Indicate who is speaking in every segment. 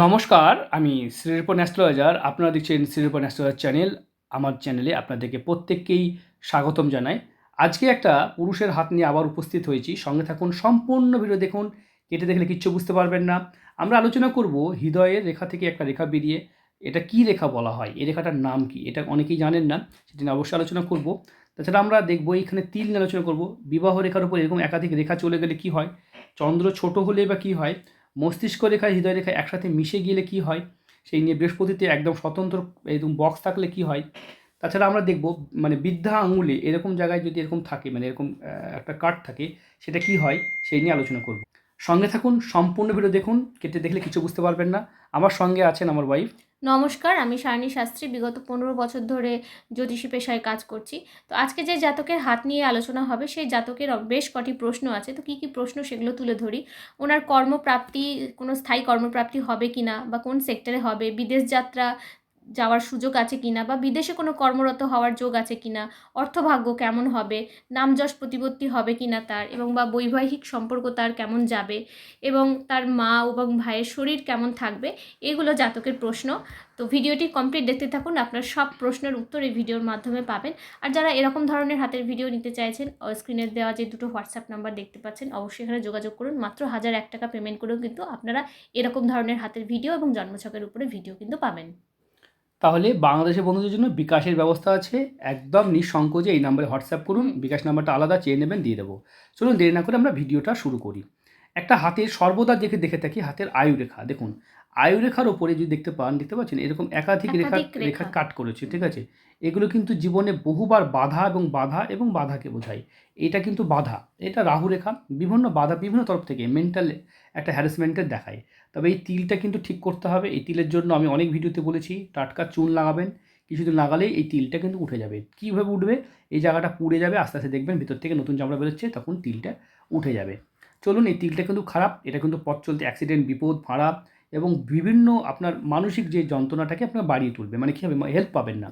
Speaker 1: নমস্কার, আমি শ্রীরূপন অ্যাস্ট্রোলজার। আপনারা দেখছেন শ্রীরূপন অ্যাস্ট্রোলজার চ্যানেল। আমার চ্যানেলে আপনাদেরকে প্রত্যেককেই স্বাগতম জানাই। আজকে একটা পুরুষের হাত নিয়ে আবার উপস্থিত হয়েছি। সঙ্গে থাকুন, সম্পূর্ণ ভিডিও দেখুন। কেটে দেখলে কিচ্ছু বুঝতে পারবেন না। আমরা আলোচনা করব হৃদয়ের রেখা থেকে একটা রেখা বেরিয়ে এটা কি রেখা বলা হয়? এই রেখাটার নাম কি? এটা অনেকেই জানেন না, সেটি নিয়ে অবশ্যই আলোচনা করব। তাছাড়া আমরা দেখব এইখানে তিল নিয়ে আলোচনা করব। বিবাহ রেখার উপর এরকম একাধিক রেখা চলে গেলে কি হয়? চন্দ্র ছোট হলে বা কি হয়? মস্তিষ্ক রেখা হৃদয় রেখা একসাথে মিশে গেলে কি হয়? সেই নিয়ে বৃহস্পতিতে একদম স্বতন্ত্র একদম বক্স থাকলে কি হয়? তাছাড়া আমরা দেখব মানে বৃদ্ধা আঙুলে এরকম জায়গায় যদি এরকম থাকে মানে এরকম একটা কাট থাকে, সেটা কি হয়? সেই নিয়ে আলোচনা করব। সঙ্গে থাকুন, সম্পূর্ণ ভিডিও দেখুন, কেটে দেখলে কিছু বুঝতে পারবেন না। আমার সঙ্গে আছেন আমার ওয়াইফ
Speaker 2: নমস্কার, আমি সারণী শাস্ত্রী। বিগত পনেরো বছর ধরে জ্যোতিষী পেশায় কাজ করছি। তো আজকে যে জাতকের হাত নিয়ে আলোচনা হবে, সেই জাতকের বেশ কটি প্রশ্ন আছে। তো কী কী প্রশ্ন সেগুলো তুলে ধরি। ওনার কর্মপ্রাপ্তি, কোনো স্থায়ী কর্মপ্রাপ্তি হবে কি না বা কোন সেক্টরে হবে? বিদেশ যাত্রা যাওয়ার সুযোগ আছে কিনা বা বিদেশে কোনো কর্মরত হওয়ার যোগ আছে কিনা, অর্থভাগ্য কেমন হবে নাম যশ প্রতিপত্তি হবে কিনা তার এবং বা বৈবাহিক সম্পর্ক তার কেমন যাবে এবং তার মা এবং ভাইয়ের শরীর কেমন থাকবে, এগুলো জাতকের প্রশ্ন। তো ভিডিওটি কমপ্লিট দেখতে থাকুন, আপনার সব প্রশ্নের উত্তর এই ভিডিওর মাধ্যমে পাবেন। আর যারা এরকম ধরনের হাতের ভিডিও নিতে চাইছেন স্ক্রিনে দেওয়া যে দুটো হোয়াটসঅ্যাপ নাম্বার দেখতে পাচ্ছেন, অবশ্যই এখানে যোগাযোগ করুন। মাত্র হাজার এক টাকা পেমেন্ট করেও কিন্তু আপনারা এরকম ধরনের হাতের ভিডিও এবং জন্মছকের উপরে ভিডিও কিন্তু পাবেন।
Speaker 1: তাহলে বাংলাদেশের বন্ধুদের জন্য বিকাশের ব্যবস্থা আছে। একদম নিঃসংকোচে এই নাম্বারে হোয়াটসঅ্যাপ করুন। বিকাশ নাম্বারটা আলাদা, চেয়ে নেবেন, দিয়ে দেবো। চলুন দেরি না করে আমরা ভিডিওটা শুরু করি। একটা হাতের সর্বদা দেখে দেখে থাকি হাতের আয়ু রেখা। দেখুন আয়ু রেখার ওপরে যদি দেখতে পান দেখতে পাচ্ছেন? এরকম একাধিক রেখা
Speaker 2: রেখা।
Speaker 1: রেখা কাট করেছে ঠিক আছে? এগুলো কিন্তু জীবনে বহুবার বাধা এবং বাধা এবং বাধাকে বোঝায়। এটা কিন্তু বাধা। এটা রাহু রেখা বিভিন্ন বাধা বিভিন্ন তরফ থেকে মেন্টাল একটা হ্যারাসমেন্টের দেখায়। তবে এই তিলটা কিন্তু ঠিক করতে হবে। এই তিলের জন্য আমি অনেক ভিডিওতে বলেছি টাটকা চুন লাগাবেন। কিছুদিন লাগালেই এই তিলটা কিন্তু উঠে যাবে। কীভাবে উঠবে? এই জায়গাটা পুড়ে যাবে আস্তে আস্তে দেখবেন ভিতর থেকে নতুন চামড়া বেরোচ্ছে তখন তিলটা উঠে যাবে। চলুন এই তিলটা কিন্তু খারাপ। এটা কিন্তু পথ চলতে অ্যাক্সিডেন্ট বিপদ ভাড়া এবং বিভিন্ন আপনার মানসিক যে যন্ত্রণাটাকে আপনার বাড়িয়ে তুলবে মানে কী হবে হেল্প পাবেন না।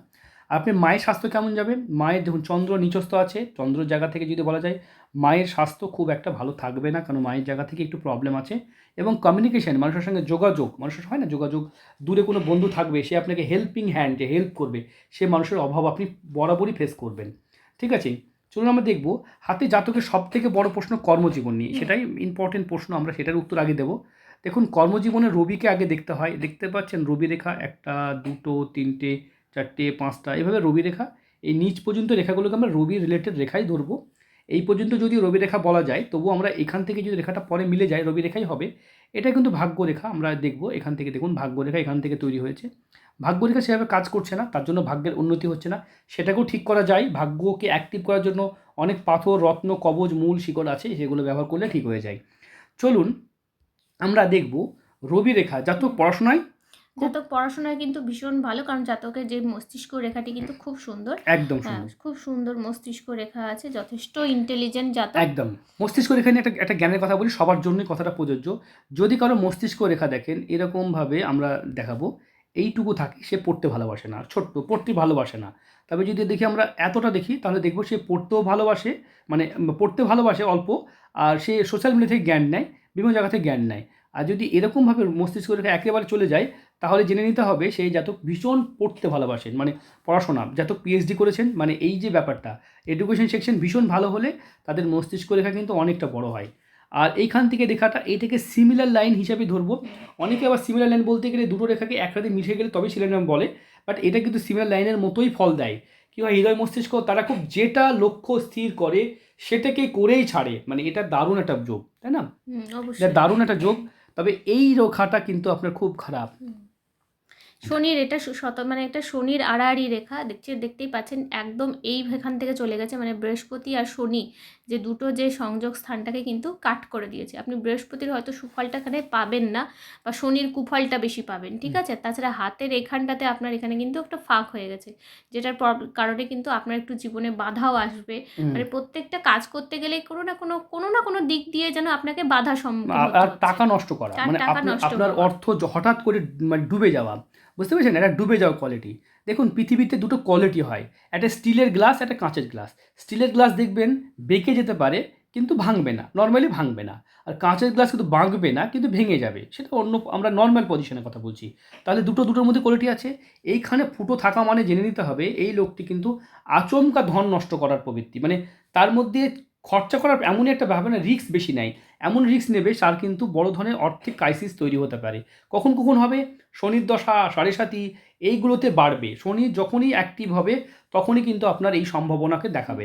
Speaker 1: আপনি মায়ের স্বাস্থ্য কেমন যাবে? মায়ের দেখুন, চন্দ্র নিচস্থ আছে, চন্দ্র জায়গা থেকে যদি বলা যায়, মায়ের স্বাস্থ্য খুব একটা ভালো থাকবে না, কারণ মায়ের জায়গা থেকে একটু প্রবলেম আছে। এবং কমিউনিকেশন মানুষের সঙ্গে যোগাযোগ, মানুষের হয় না যোগাযোগ? দূরে কোনো বন্ধু থাকবে, সে আপনাকে হেল্পিং হ্যান্ড যে হেল্প করবে, সে মানুষের অভাব আপনি বরাবরই ফেস করবেন। ঠিক আছে? চলুন আমরা দেখব, হাতে জাতকের সব থেকে বড় প্রশ্ন কর্মজীবন নিয়ে। সেটাই ইম্পর্টেন্ট প্রশ্ন, আমরা সেটার উত্তর আগে দেবো। দেখুন, কর্মজীবনে রবিকে আগে দেখতে হয়। দেখতে পাচ্ছেন রবি রেখা একটা, দুটো, তিনটে, চারটে, পাঁচটা, এভাবে রবি রেখা এই নিচ পর্যন্ত রেখাগুলোকে আমরা রবি রিলেটেড রেখাই ধরবো। এই পর্যন্ত যদি রবি রেখা বলা যায়, তবু আমরা এখান থেকে যদি রেখাটা পরে মিলে যায় রবি রেখাই হবে। এটা কিন্তু ভাগ্য রেখা আমরা দেখব এখান থেকে। দেখুন ভাগ্য রেখা এখান থেকে তৈরি হয়েছে। ভাগ্য রেখা সেভাবে কাজ করছে না, তার জন্য ভাগ্যের উন্নতি হচ্ছে না। সেটাকেও ঠিক করা যায়। ভাগ্যকে অ্যাক্টিভ করার জন্য অনেক পাথর, রত্ন, কবজ, মূল, শিকড় আছে, সেগুলো ব্যবহার করলে ঠিক হয়ে যায়। চলুন আমরা দেখব রবি রেখা যাতে পড়াশোনায়
Speaker 2: জাতক পড়াশোনায় কিন্তু ভীষণ ভালো কারণ জাতকের যে মস্তিষ্ক রেখাটি কিন্তু খুব সুন্দর।
Speaker 1: একদম
Speaker 2: হ্যাঁ
Speaker 1: সুন্দর।
Speaker 2: খুব সুন্দর মস্তিষ্ক রেখা আছে যথেষ্ট ইন্টেলিজেন্ট জাতক।
Speaker 1: একদম। মস্তিষ্ক রেখা নিয়ে একটা একটা জ্ঞানের কথা বলি সবার জন্যই কথাটা প্রযোজ্য। যদি কারও মস্তিষ্ক রেখা দেখেন এরকমভাবে আমরা দেখাবো এইটুকু থাকে সে পড়তে ভালোবাসে না ছোট্ট পড়তে ভালোবাসে না। তবে যদি দেখি আমরা এতটা দেখি তাহলে দেখব সে পড়তেও ভালোবাসে মানে পড়তে ভালোবাসে অল্প আর সে সোশ্যাল মিডিয়া থেকে জ্ঞান নেয়। বিভিন্ন জায়গা থেকে জ্ঞান নেয়। আর যদি এরকমভাবে মস্তিষ্ক রেখা একেবারে চলে যায়, তাহলে জেনে নিতে হবে সেই জাতক ভীষণ পড়তে ভালোবাসেন মানে পড়াশোনা, জাতক পিএইচডি করেছেন মানে এই যে ব্যাপারটা এডুকেশন সেকশন ভীষণ ভালো হলে তাদের মস্তিষ্ক রেখা কিন্তু অনেকটা বড় হয়। আর এইখান থেকে রেখাটা, এইটাকে সিমিলার লাইন হিসাবে ধরবো। অনেকে আবার সিমিলার লাইন বলতে গেলে দুটো রেখাকে একসাথে মিশে গেলে তবে লাইন বলে বাট এটা কিন্তু সিমিলার লাইনের মতোই ফল দেয়। কি হয়, হৃদয় মস্তিষ্ক, তারা খুব যেটা লক্ষ্য স্থির করে সেটাকে করেই ছাড়ে। মানে এটা দারুণ একটা যোগ তাই না? দারুণ একটা যোগ তবে এই রোখাটা কিন্তু আপনার খুব খারাপ।
Speaker 2: শনির এটা শত মানে একটা শনির আড়াআড়ি রেখা দেখছে দেখতেই পাচ্ছেন একদম এই এখান থেকে চলে গেছে মানে বৃহস্পতি আর শনি যে দুটো যে সংযোগ স্থানটাকে কিন্তু কাট করে দিয়েছে। আপনি বৃহস্পতির হয়তো সুফলটা এখানে পাবেন না বা শনির কুফলটা বেশি পাবেন ঠিক আছে? তাছাড়া হাতের এখানটাতে আপনার এখানে কিন্তু একটা ফাঁক হয়ে গেছে যেটার কারণে কিন্তু আপনার একটু জীবনে বাধাও আসবে। মানে প্রত্যেকটা কাজ করতে গেলে কোনো না কোনো কোনো না কোনো দিক দিয়ে যেন আপনাকে বাধা সম্মুখীন হচ্ছে।
Speaker 1: টাকা নষ্ট করা মানে
Speaker 2: টাকা
Speaker 1: আপনার
Speaker 2: নষ্ট
Speaker 1: আপনার অর্থ হঠাৎ করে মানে ডুবে যাওয়া বুঝতে পেরেছেন? এটা ডুবে যাওয়া কোয়ালিটি দেখুন, পৃথিবীতে দুটো কোয়ালিটি হয়। একটা স্টিলের গ্লাস একটা কাঁচের গ্লাস স্টিলের গ্লাস দেখবেন, বেঁকে যেতে পারে, কিন্তু ভাঙবে না। নর্মালি ভাঙবে না। আর কাঁচের গ্লাস কিন্তু ভাঙবে না, কিন্তু ভেঙে যাবে। সেটা অন্য, আমরা নর্মাল পজিশনের কথা বলছি। তাহলে দুটো, দুটোর মধ্যে কোয়ালিটি আছে। এইখানে ফুটো থাকা মানে জেনে নিতে হবে, এই লোকটি কিন্তু আচমকা ধন নষ্ট করার প্রবৃত্তি। মানে তার মধ্যে খরচা করার এমনই একটা ব্যাপার না রিস্ক বেশি নেয়। এমন রিস্ক নেবে তার কিন্তু বড় ধরনের আর্থিক ক্রাইসিস তৈরি হতে পারে। কখন কখন হবে? শনির দশা সাড়ে সাতি এইগুলোতে বাড়বে। শনি যখনই অ্যাক্টিভ হবে তখনই কিন্তু আপনার এই সম্ভাবনাকে দেখাবে।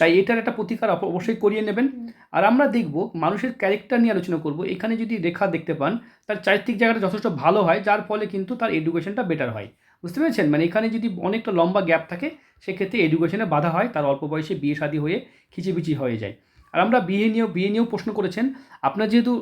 Speaker 1: তাই এটার একটা প্রতিকার অবশ্যই করিয়ে নেবেন। আর আমরা দেখব মানুষের ক্যারেক্টার নিয়ে আলোচনা করব। এখানে যদি রেখা দেখতে পান তার চারিত্রিক জায়গাটা যথেষ্ট ভালো হয় যার ফলে কিন্তু তার এডুকেশনটা বেটার হয়। বুঝতে পেরেছেন? মানে এখানে যদি অনেকটা লম্বা গ্যাপ থাকে সেক্ষেত্রে এডুকেশনে বাধা হয় তার অল্প বয়সে বিয়ে শাদী হয়ে খিচিবিচি হয়ে যায়। আর আমরা বিয়ে নিয়েও বিয়ে নিয়েও প্রশ্ন করেছেন, আপনার যেহেতু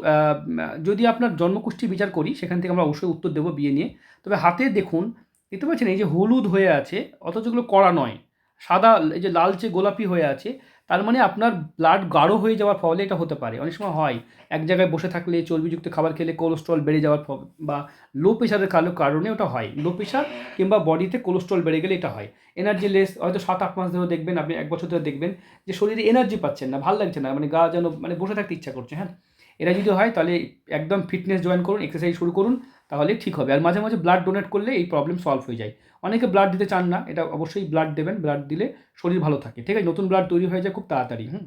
Speaker 1: যদি আপনার জন্মকুষ্ঠী বিচার করি, সেখান থেকে আমরা অবশ্যই উত্তর দেবো বিয়ে নিয়ে। তবে হাতে দেখুন, দেখতে পাচ্ছেন এই যে হলুদ হয়ে আছে, অথচ এগুলো কড়া নয়, সাদা, এই যে লালচে গোলাপি হয়ে আছে তার মানে আপনার ব্লাড গাঢ় হয়ে যাওয়ার ফলে এটা হতে পারে। অনেক সময় হয়, এক জায়গায় বসে থাকলে চর্বিযুক্ত খাবার খেলে কোলেস্ট্রল বেড়ে যাওয়ার বা লো প্রেশারের কারণে ওটা হয়। লো প্রেশার কিংবা বডিতে কোলেস্ট্রল বেড়ে গেলে এটা হয়। এনার্জি লেস হয়তো সাত আট মাস ধরে দেখবেন, আপনি এক বছর ধরে দেখবেন যে শরীরে এনার্জি পাচ্ছেন না, ভালো লাগছে না মানে গা যেন মানে বসে থাকতে ইচ্ছা করছে হ্যাঁ? এটা যদি হয় তাহলে একদম ফিটনেস জয়েন করুন এক্সারসাইজ শুরু করুন তাহলে ঠিক হবে। আর মাঝে মাঝে ব্লাড ডোনেট করলে এই প্রবলেম সলভ হয়ে যায়। অনেকে ব্লাড দিতে চান না, এটা অবশ্যই ব্লাড দেবেন ব্লাড দিলে শরীর ভালো থাকে। ঠিক আছে, নতুন ব্লাড তৈরি হয়ে যায় খুব তাড়াতাড়ি, হুম।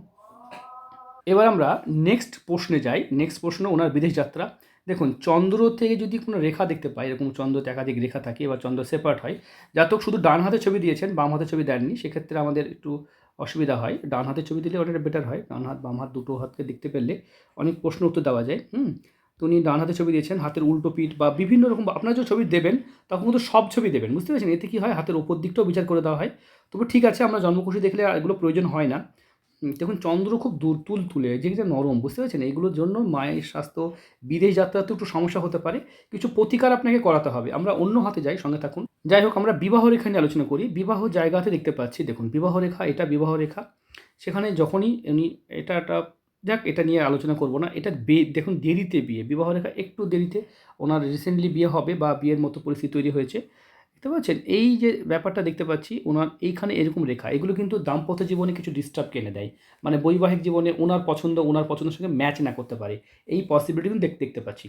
Speaker 1: এবার আমরা নেক্সট প্রশ্নে যাই। নেক্সট প্রশ্ন, ওনার বিদেশ যাত্রা। দেখুন, চন্দ্র থেকে যদি কোনো রেখা দেখতে পাই, এরকম চন্দ্রতে একাধিক রেখা থাকে বা চন্দ্র সেপারেট হয়। জাতক শুধু ডান হাতে ছবি দিয়েছেন, বাম হাতে ছবি দেননি, সেক্ষেত্রে আমাদের একটু অসুবিধা হয়। ডান হাতে ছবি দিলে অনেকটা বেটার হয়, ডান হাত, বাম হাত দুটো হাতকে দেখতে পেলে অনেক প্রশ্ন উত্তর দেওয়া যায়, হুম। তো উনি ডান হাতে ছবি দিয়েছেন, হাতের উল্টো পিঠ বা বিভিন্ন রকম আপনারা যে ছবি দেবেন, তখন কিন্তু সব ছবি দেবেন, বুঝতে পেরেছেন? এতে কী হয়? হাতের ওপর দিকটাও বিচার করে দেওয়া হয়। তবে ঠিক আছে, আমরা জন্মকুশি দেখলে এগুলো প্রয়োজন হয় না। দেখুন, চন্দ্র খুব দূর তুল তুলে যেটা নরম, বুঝতে পেরেছেন? এগুলোর জন্য মায়ের স্বাস্থ্য, বিদেশ যাত্রাতে একটু সমস্যা হতে পারে। কিছু প্রতিকার আপনাকে করাতে হবে। আমরা অন্য হাতে যাই, সঙ্গে থাকুন। যাই হোক, আমরা বিবাহ রেখা নিয়ে আলোচনা করি। বিবাহ জায়গাতে দেখতে পাচ্ছি, দেখুন, বিবাহ রেখা, এটা বিবাহ রেখা। সেখানে যখনই উনি, এটা একটা যাক, এটা নিয়ে আলোচনা করব না। এটা দেখুন, দেরিতে বিয়ে। বিবাহ রেখা একটু দেরিতে। ওনার রিসেন্টলি বিয়ে হবে বা বিয়ের মতো পরিস্থিতি তৈরি হয়েছে। দেখতে পাচ্ছেন, এই যে ব্যাপারটা দেখতে পাচ্ছি, ওনার এইখানে এরকম রেখা। এগুলো কিন্তু দাম্পত্য জীবনে কিছু ডিস্টার্ব কেনে দেয়। মানে বৈবাহিক জীবনে ওনার পছন্দ, ওনার পছন্দের সঙ্গে ম্যাচ না করতে পারে। এই পসিবিলিটি কিন্তু দেখতে পাচ্ছি।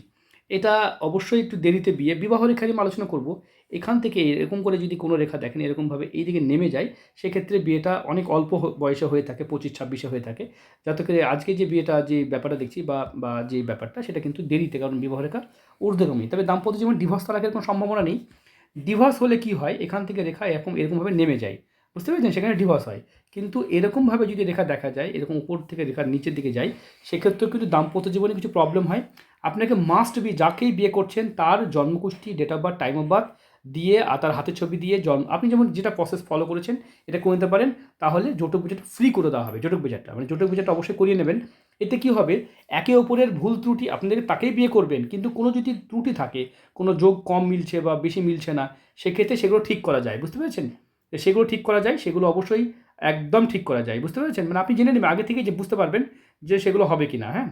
Speaker 1: এটা অবশ্যই একটু দেরিতে বিয়ে, বিবাহ রেখা নিয়ে আলোচনা করব। এখান থেকে এরকম করে যদি কোনো রেখা দেখেন, এরকমভাবে এই দিকে নেমে যায়, সেক্ষেত্রে বিয়েটা অনেক অল্প বয়সে হয়ে থাকে, পঁচিশ, ছাব্বিশে হয়ে থাকে। যাতে করে আজকে যে বিয়েটা, যে ব্যাপারটা দেখছি বা বা যে ব্যাপারটা, সেটা কিন্তু দেরিতে, কারণ বিবাহ রেখা ঊর্ধ্বগামী। তবে দাম্পত্য জীবন ডিভোর্স তালাকের কোনো সম্ভাবনা নেই। ডিভোর্স হলে কি হয়? এখান থেকে রেখা এরকম, এরকমভাবে নেমে যায়। বুঝতে পেরেছেন? সেখানে ডিভোর্স হয়। কিন্তু এরকমভাবে যদি রেখা দেখা যায়, এরকম উপর থেকে রেখার নিচের দিকে যায়, সেক্ষেত্রেও কিন্তু দাম্পত্য জীবনে কিছু প্রবলেম হয়। আপনাকে মাস্ট বি যাকেই বিয়ে করছেন, তার জন্মকুষ্ঠি date of birth time of birth দিয়ে আর তার হাতের ছবি দিয়ে জন্ম আপনি যেমন যেটা প্রসেস ফলো করেছেন, এটা করে নিতে পারেন, তাহলে জটক বিচারটা ফ্রি করে দেওয়া হবে, জটক বিচারটা মানে জটক বিচারটা অবশ্যই করিয়ে নেবেন। এতে কি হবে? একে অপরের ভুল ত্রুটি আপনাদের তাকেই বিয়ে করবেন, কিন্তু কোনো যদি ত্রুটি থাকে, কোনো যোগ কম মিলছে বা বেশি মিলছে না, সেক্ষেত্রে সেগুলো ঠিক করা যায়। বুঝতে পেরেছেন? সেগুলো ঠিক করা যায় সেগুলো অবশ্যই একদম ঠিক করা যায়। বুঝতে পেরেছেন? মানে আপনি জেনে নেবেন আগে থেকে যে বুঝতে পারবেন যে সেগুলো হবে কি না হ্যাঁ?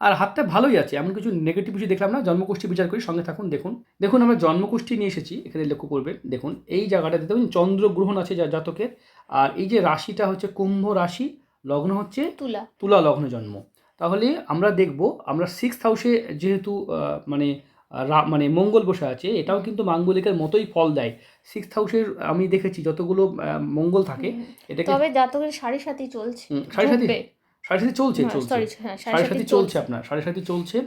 Speaker 1: আর হাতটা ভালোই আছে এমন কিছু নেগেটিভ কিছু দেখলাম না জন্মকুষ্ঠী বিচার করি সঙ্গে থাকুন দেখুন। দেখুন আমরা জন্মকুষ্ঠী নিয়ে এসেছি এখানে লক্ষ্য করবেন দেখুন এই জায়গাটাতে দেখুন চন্দ্রগ্রহণ আছে যা জাতকের আর এই যে রাশিটা হচ্ছে কুম্ভ রাশি লগ্ন হচ্ছে
Speaker 2: তুলা।
Speaker 1: তুলা লগ্ন জন্ম। তাহলে আমরা দেখব আমরা সিক্স হাউসে যেহেতু মানে মানে মঙ্গল বসে আছে এটাও কিন্তু মাঙ্গলিকের মতোই ফল দেয়। সিক্স হাউসের আমি দেখেছি যতগুলো মঙ্গল থাকে এটাকে
Speaker 2: তবে জাতকের সাড়ে সাথে চলছে
Speaker 1: সাড়ে সাথে সাড়ে সাথে চলছে চলছে।
Speaker 2: সাড়ে সাথে
Speaker 1: চলছে আপনার সাড়ে সাথে চলছে।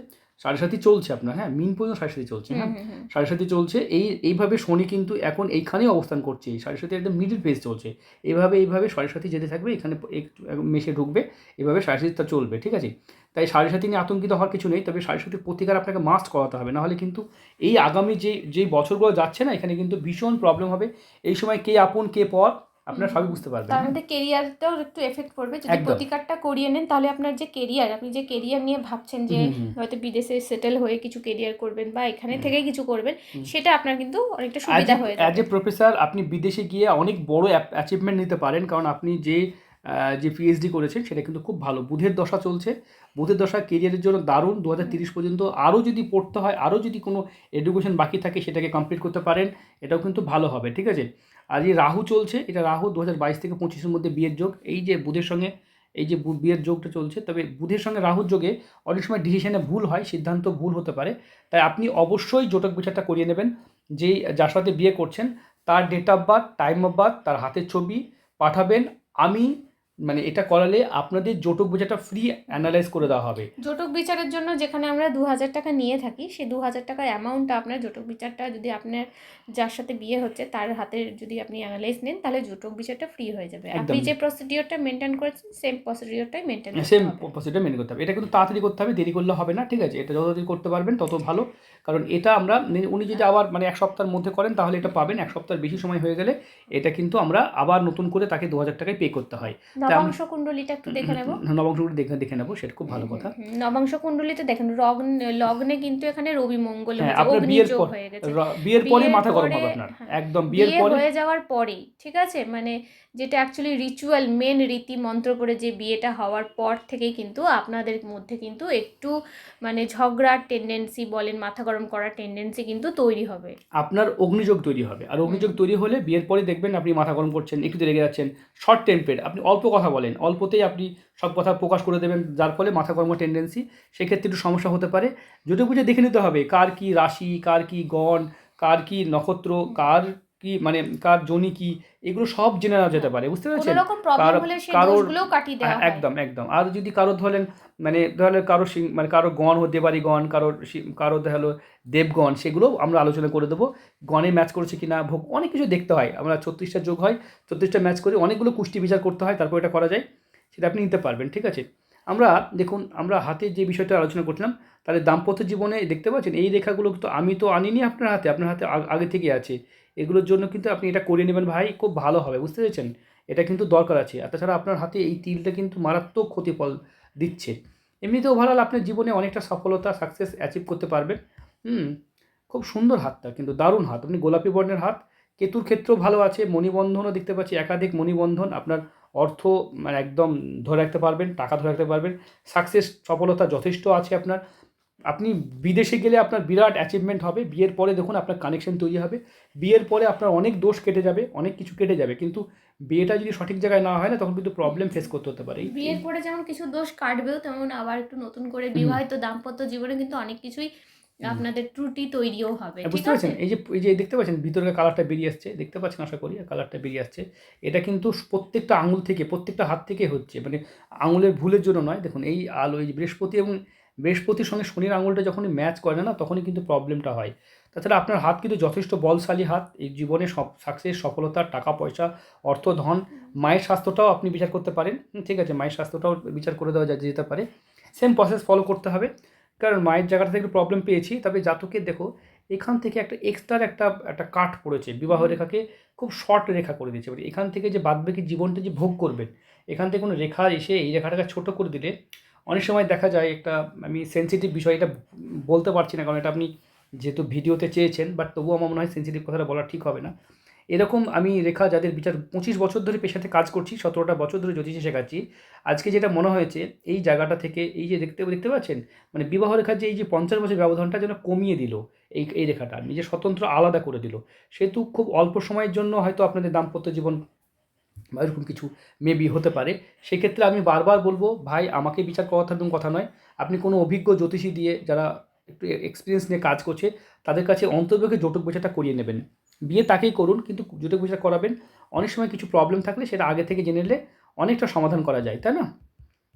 Speaker 1: সাড়ে সাথে চলছে আপনার হ্যাঁ মিন পর্যন্ত সাড়ে সাথে চলছে হ্যাঁ। সাড়ে সাথে চলছে এই এইভাবে শনি কিন্তু এখন এইখানেই অবস্থান করছে এই সাড়ে সাথে একদম মিডিল পেজ চলছে। এইভাবে এইভাবে সাড়ে সাথে যেতে থাকবে এখানে মেশে ঢুকবে এভাবে সাড়ে সাথে চলবে ঠিক আছে? তাই সাড়ে সাথে নিয়ে আতঙ্কিত হওয়ার কিছু নেই তবে সাড়ে সাথে প্রতিকার আপনাকে মাস্ট করাতে হবে নাহলে কিন্তু এই আগামী যে যেই বছরগুলো যাচ্ছে না এখানে কিন্তু ভীষণ প্রবলেম হবে। এই সময় কে আপন কে পর আপনারা সবই বুঝতে পারবেন।
Speaker 2: তার? মধ্যে কেরিয়ারটাও একটু এফেক্ট পড়বে। যদি প্রতিকারটা করিয়ে নেন তাহলে আপনার যে কেরিয়ার আপনি যে কেরিয়ার নিয়ে ভাবছেন যে। হয়তো বিদেশে সেটেল হয়ে কিছু কেরিয়ার করবেন বা এখানে। থেকে কিছু করবেন সেটা আপনার কিন্তু অনেকটা সুবিধা হয়ে
Speaker 1: অ্যাজ এ প্রফেসর আপনি বিদেশে গিয়ে অনেক বড় অ্যাচিভমেন্ট নিতে পারেন। কারণ আপনি যে যে পিএইচডি করেছেন সেটা কিন্তু খুব ভালো। বুধের দশা চলছে। বুধের দশা কেরিয়ারের জন্য দারুণ। দু হাজার তিরিশ পর্যন্ত আরও যদি পড়তে হয় আরও যদি কোনো এডুকেশন বাকি থাকে সেটাকে কমপ্লিট করতে পারেন। এটাও কিন্তু ভালো হবে। ঠিক আছে? আর যে রাহু চলছে, এটা রাহু দু হাজার বাইশ থেকে পঁচিশের মধ্যে বিয়ের যোগ। এই যে বুধের সঙ্গে, এই যে বিয়ের যোগটা চলছে, তবে বুধের সঙ্গে রাহুর যোগে অনেক সময় ডিসিশনে ভুল হয়, সিদ্ধান্ত ভুল হতে পারে। তাই আপনি অবশ্যই জোটক বিচারটা করিয়ে নেবেন যেই যার সাথে বিয়ে করছেন, তার date of birth time of birth তার হাতের ছবি পাঠাবেন। আমি মানে এটা করালে আপনাদের জোটক বিচারটা ফ্রি অ্যানালাইজ করে দেওয়া হবে।
Speaker 2: জটক বিচারের জন্য যেখানে আমরা দু হাজার টাকা নিয়ে থাকি সেই দু হাজার টাকার অ্যামাউন্টটা আপনার জটক বিচারটা যদি আপনার যার সাথে বিয়ে হচ্ছে তার হাতে যদি আপনি অ্যানালাইজ নেন তাহলে জটক বিচারটা ফ্রি হয়ে যাবে। আপনি যে প্রসিডিওরটা মেনটেন করেছেন সেম প্রসিডিওরটাই মেনটেন
Speaker 1: সেম প্রসিডিউর মেনে করতে হবে। এটা কিন্তু তাড়াতাড়ি করতে হবে দেরি করলে হবে না ঠিক আছে? এটা যত দেরি করতে পারবেন তত ভালো। কারণ এটা আমরা উনি যদি আবার মানে এক সপ্তাহের মধ্যে করেন তাহলে এটা পাবেন। এক সপ্তাহের বেশি সময় হয়ে গেলে এটা কিন্তু আমরা আবার নতুন করে তাকে দু হাজার টাকায় পে করতে হয়।
Speaker 2: নবাংশ কুণ্ডলিটা একটু দেখে নেব।
Speaker 1: নবাংশগুলো দেখে দেখে নেব সেটা খুব ভালো কথা।
Speaker 2: নবাংশ কুণ্ডলিতে দেখেন লগ্ন লগ্নে কিন্তু এখানে রবি মঙ্গল
Speaker 1: হ্যাঁ আপনার বিয়ের পর বিয়ের পরে মাথা গরম হবে আপনার।
Speaker 2: হ্যাঁ।
Speaker 1: একদম বিয়ের
Speaker 2: বিয়ে
Speaker 1: পরে
Speaker 2: হয়ে যাওয়ার পরেই ঠিক আছে? মানে যেটা অ্যাকচুয়ালি রিচুয়াল মেন রীতি মন্ত্র করে যে বিয়েটা হওয়ার পর থেকেই কিন্তু আপনাদের মধ্যে কিন্তু একটু মানে ঝগড়ার টেন্ডেন্সি বলেন মাথা গরম করার টেন্ডেন্সি কিন্তু তৈরি হবে।
Speaker 1: আপনার অগ্নিযোগ তৈরি হবে। আর অগ্নিযোগ তৈরি হলে বিয়ের পরে দেখবেন আপনি মাথা গরম করছেন একটু রেগে যাচ্ছেন শর্ট টেম্পেড আপনি অল্প কথা বলেন অল্পতেই আপনি সব কথা প্রকাশ করে দেবেন যার ফলে মাথা গরমের টেন্ডেন্সি সেক্ষেত্রে একটু সমস্যা হতে পারে। যদি বুঝে দেখে নিতে হবে কার কি রাশি কার কি গণ কার কি নক্ষত্র কার কি মানে কার জনি কি এগুলো সব জেনে নেওয়া যেতে পারে বুঝতে পেরেছেন? কারো- কারোর- একদম একদম। আর যদি কারও ধরেন মানে ধরেন কারও মানে কারও গণ হতে পারি গণ কারোর সি- কারও হলো দেবগণ সেগুলো আমরা আলোচনা করে দেবো। গণে ম্যাচ করেছে কিনা ভোগ অনেক কিছু দেখতে হয়। আমরা ছত্রিশটা যোগ হয় ছত্রিশটা ম্যাচ করে অনেকগুলো কুষ্টি বিচার করতে হয় তারপর এটা করা যায় সেটা আপনি নিতে পারবেন ঠিক আছে? আমরা দেখুন আমরা হাতে যে বিষয়টা আলোচনা করছিলাম তাহলে দাম্পত্য জীবনে দেখতে পাচ্ছেন এই রেখাগুলো তো আমি তো আনিনি আপনার হাতে আপনার হাতে আগে থেকে আছে। এগুলোর জন্য কিন্তু আপনি এটা করে নেবেন ভাই, খুব ভালো হবে, বুঝতে পেরেছেন? এটা কিন্তু দরকার আছে, আর তাছাড়া আপনার হাতে এই তিলটা কিন্তু মারাত্মক ক্ষতিফল দিচ্ছে। এমনিতে ওভারঅল আপনার জীবনে অনেকটা সফলতা সাকসেস অ্যাচিভ করতে পারবেন। হুম, খুব সুন্দর হাতটা, কিন্তু দারুণ হাত। আপনি গোলাপি বর্ণের হাত, কেতুর ক্ষেত্রেও ভালো আছে, মণিবন্ধনও দেখতে পাচ্ছি, একাধিক মণিবন্ধন আপনার অর্থ মানে একদম ধরে রাখতে পারবেন, টাকা ধরে রাখতে পারবেন। সাকসেস সফলতা যথেষ্ট আছে আপনার। আপনি বিদেশে গেলে আপনার বিরাট অ্যাচিভমেন্ট হবে বিয়ের পরে দেখুন আপনার কানেকশন তৈরি হবে বিয়ের পরে আপনার অনেক দোষ কেটে যাবে অনেক কিছু কেটে যাবে কিন্তু বিয়েটা যদি সঠিক জায়গায় না হয় না তখন কিন্তু প্রবলেম ফেস করতে হতে পারে।
Speaker 2: বিয়ের পরে যেমন কিছু দোষ কাটবেও তেমন আবার একটু নতুন করে বিবাহিত দাম্পত্য জীবনে কিন্তু অনেক কিছুই আপনাদের ত্রুটি তৈরিও হবে
Speaker 1: বুঝতে পারছেন? এই যে এই যে দেখতে পাচ্ছেন ভিতরে কালারটা বেরিয়ে আসছে দেখতে পাচ্ছেন? আশা করি কালারটা বেরিয়ে আসছে। এটা কিন্তু প্রত্যেকটা আঙুল থেকে প্রত্যেকটা হাত থেকে হচ্ছে মানে আঙুলের ভুলের জন্য নয়। দেখুন এই আলো এই বৃহস্পতি এবং বৃহস্পতির সঙ্গে শনির আঙুলটা যখনই ম্যাচ করে না তখনই কিন্তু প্রবলেমটা হয়। তাছাড়া আপনার হাত কিন্তু যথেষ্ট বলশালী হাত। এই জীবনে সব সাকসেস সফলতা টাকা পয়সা অর্থ ধন মায়ের স্বাস্থ্যটাও আপনি বিচার করতে পারেন। ঠিক আছে মায়ের স্বাস্থ্যটাও বিচার করে দেওয়া যেতে পারে। সেম প্রসেস ফলো করতে হবে। কারণ মায়ের জায়গাটা থেকে প্রবলেম পেয়েছি তবে জাতকের দেখো এখান থেকে একটা এক্সট্রার একটা একটা কাট পড়েছে। বিবাহ রেখাকে খুব শর্ট রেখা করে দিয়েছে। এখান থেকে যে বাদবাকি জীবনটা যে ভোগ করবেন এখান থেকে কোনো রেখা এসে এই রেখাটাকে ছোট করে দিলে অনেক সময় দেখা যায় একটা, আমি সেন্সিটিভ বিষয়, এটা বলতে পারছি না, কারণ এটা আপনি যেহেতু ভিডিওতে চেয়েছেন বাট তবুও আমার মনে হয় সেন্সিটিভ কথাটা বলা ঠিক হবে না। এরকম আমি রেখা, যাদের বিচার পঁচিশ বছর ধরে পেশাতে কাজ করছি, সতেরোটা বছর ধরে জ্যোতিষে শেখাচ্ছি, আজকে যেটা মনে হয়েছে, এই জায়গাটা থেকে এই যে দেখতে দেখতে পাচ্ছেন? মানে বিবাহ রেখার যে, এই যে পঞ্চাশ বছর ব্যবধানটা যেন কমিয়ে দিল, এই এই রেখাটা, নিজের স্বতন্ত্র আলাদা করে দিল। সেহেতু খুব অল্প সময়ের জন্য হয়তো আপনাদের দাম্পত্য জীবন এরকম কিছু মেবি হতে পারে সেক্ষেত্রে আমি বারবার বলব ভাই আমাকে বিচার করার তেমন কথা নয়। আপনি কোনো অভিজ্ঞ জ্যোতিষী দিয়ে যারা একটু এক্সপিরিয়েন্স নিয়ে কাজ করছে তাদের কাছে অন্তর্ভুখে জটক বিচারটা করিয়ে নেবেন। বিয়ে তাকেই করুন কিন্তু জটক বিচার করাবেন। অনেক সময় কিছু প্রবলেম থাকলে সেটা আগে থেকে জেনে নিলে অনেকটা সমাধান করা যায় তাই না?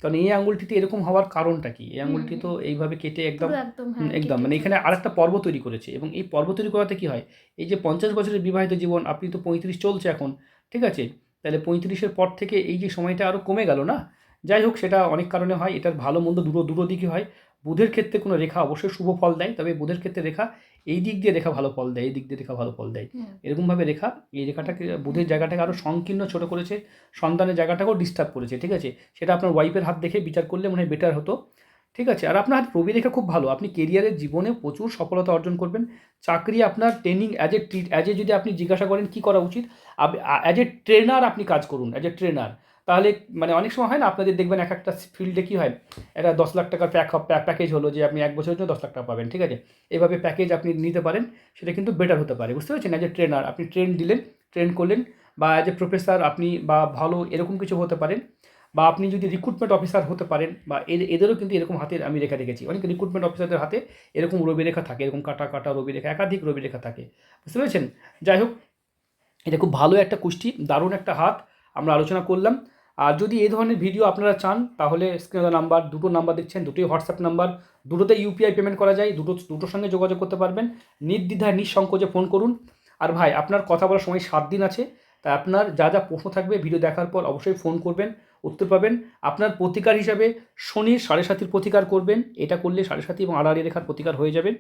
Speaker 1: কারণ এই আঙুলটিতে এরকম হওয়ার কারণটা কি? এই আঙুলটি তো এইভাবে কেটে একদম
Speaker 2: হ্যাঁ
Speaker 1: একদম। মানে এখানে আরেকটা পর্ব তৈরি করেছে এবং এই পর্ব তৈরি করাতে কি হয়? এই যে পঞ্চাশ বছরের বিবাহিত জীবন আপনি তো পঁয়ত্রিশ চলছে এখন ঠিক আছে? তাহলে পঁয়ত্রিশের পর থেকে এই যে সময়টা আরও কমে গেল না? যাই হোক সেটা অনেক কারণে হয় এটার ভালো মন্দ দুটো দুটো দিকে হয়। বুধের ক্ষেত্রে কোনো রেখা অবশ্যই শুভ ফল দেয় তবে বুধের ক্ষেত্রে রেখা এই দিক দিয়ে রেখা ভালো ফল দেয় এই দিক দিয়ে রেখা ভালো ফল দেয়। এরকমভাবে রেখা এই রেখাটাকে বুধের জায়গাটাকে আরও সংকীর্ণ ছোট করেছে সন্তানের জায়গাটাকেও ডিস্টার্ব করেছে ঠিক আছে? সেটা আপনার ওয়াইফের হাত দেখে বিচার করলে মনে হয় বেটার হতো। ঠিক আছে? আর আপনার রবি রেখা খুব ভালো। আপনি কেরিয়ারের জীবনে প্রচুর সফলতা অর্জন করবেন। চাকরি আপনার training as a as a যদি আপনি জিজ্ঞাসা করেন কী করা উচিত অ্যাজ এ ট্রেনার আপনি কাজ করুন অ্যাজ এ ট্রেনার তাহলে মানে অনেক সময় হয় না, আপনাদের দেখবেন এক একটা ফিল্ডে কী হয়, একটা দশ লাখ টাকার প্যাক প্যাকেজ হলো যে আপনি এক বছরের জন্য দশ লাখ টাকা পাবেন, ঠিক আছে? এভাবে প্যাকেজ আপনি নিতে পারেন, সেটা কিন্তু বেটার হতে পারে, বুঝতে পারছেন? অ্যাজ এ ট্রেনার আপনি ট্রেন দিলেন ট্রেন করলেন, বা অ্যাজ এ প্রফেসর আপনি বা ভালো এরকম কিছু হতে পারেন। বা আপনি যদি রিক্রুটমেন্ট অফিসার হতে পারেন, বা এদের- এদেরও কিন্তু এরকম হাতের আমি রেখা দেখেছি। অনেক রিক্রুটমেন্ট অফিসারদের হাতে এরকম রবি রেখা থাকে, এরকম কাটা কাটা রবি রেখা, একাধিক রবি রেখা থাকে। বুঝতে পেরেছেন? যাই হোক, এটা খুব ভালো একটা কুষ্টি, দারুণ একটা হাত, আমরা আলোচনা করলাম। আর যদি এই ধরনের ভিডিও আপনারা চান, তাহলে স্ক্রিনে নাম্বার দুটো নাম্বার দেখছেন, দুটোই হোয়াটসঅ্যাপ নাম্বার দুটোতে ইউপিআই পেমেন্ট করা যায়, দুটো, দুটোর সঙ্গে যোগাযোগ করতে পারবেন। নির্দ্বিধায়, নিঃসংকোচে ফোন করুন। আর ভাই, আপনার কথা বলার সময় সাত দিন আছে, তাই আপনার যা যা প্রশ্ন থাকবে ভিডিও দেখার পর অবশ্যই ফোন করবেন। উত্তর পাবেন। আপনার প্রতিকার হিসাবে শনির সাড়ে সাতির প্রতিকার করবেন। এটা করলে সাড়ে সাতি এবং আড়াআড়ি রেখার প্রতিকার হয়ে যাবে।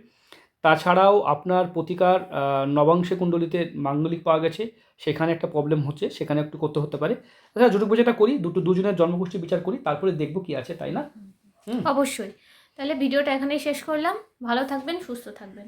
Speaker 1: তাছাড়াও আপনার প্রতিকার নবাংশে কুণ্ডলিতে মাঙ্গলিক পাওয়া গেছে। সেখানে একটা প্রবলেম হচ্ছে। সেখানে একটু করতে হতে পারে। তাছাড়া জটক বোঝাটা করি, দুটো দুজনের জন্মগোষ্ঠী বিচার করি, তারপরে দেখব কি আছে, তাই না?
Speaker 2: অবশ্যই। তাহলে ভিডিওটা এখানেই শেষ করলাম। ভালো থাকবেন, সুস্থ থাকবেন।